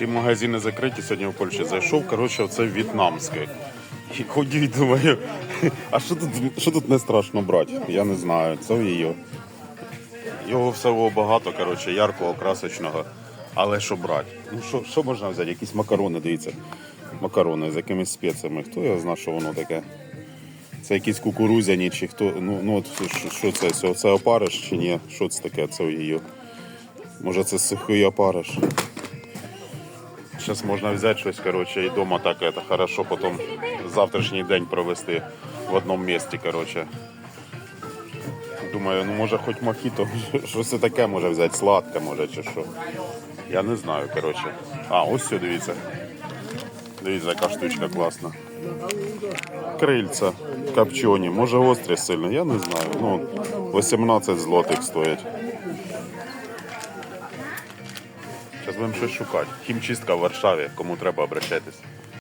Всі магазини закриті сьогодні в Польщі. Зайшов, коротше, оце в'єтнамське. І ходю і думаю, а що тут, що тут не страшно брати? Я не знаю. Це її. Його всього багато, коротше, яркого, красочного. Але що брати? Ну що, що можна взяти? Якісь макарони, дивіться. Макарони з якимись спеціями. Хто я знає, що воно таке? Це якісь кукурузяні чи хто. Ну, ну що- це? Це, це опариш чи ні? Що це таке? Це її. Може це сухий опариш? Зараз можна взяти щось, коротше, і вдома так це хорошо потім завтрашній день провести в одному місці, коротше. Думаю, ну може хоч мохіто, щось таке може взяти, сладке може чи що. Я не знаю, коротше. А, ось все, дивіться. Дивіться, яка штучка класна. Крильця копчені, може острі сильно, я не знаю. Ну, 18 злотих стоять. Зараз будемо щось шукати. Хімчистка в Варшаві, кому треба обращайтесь.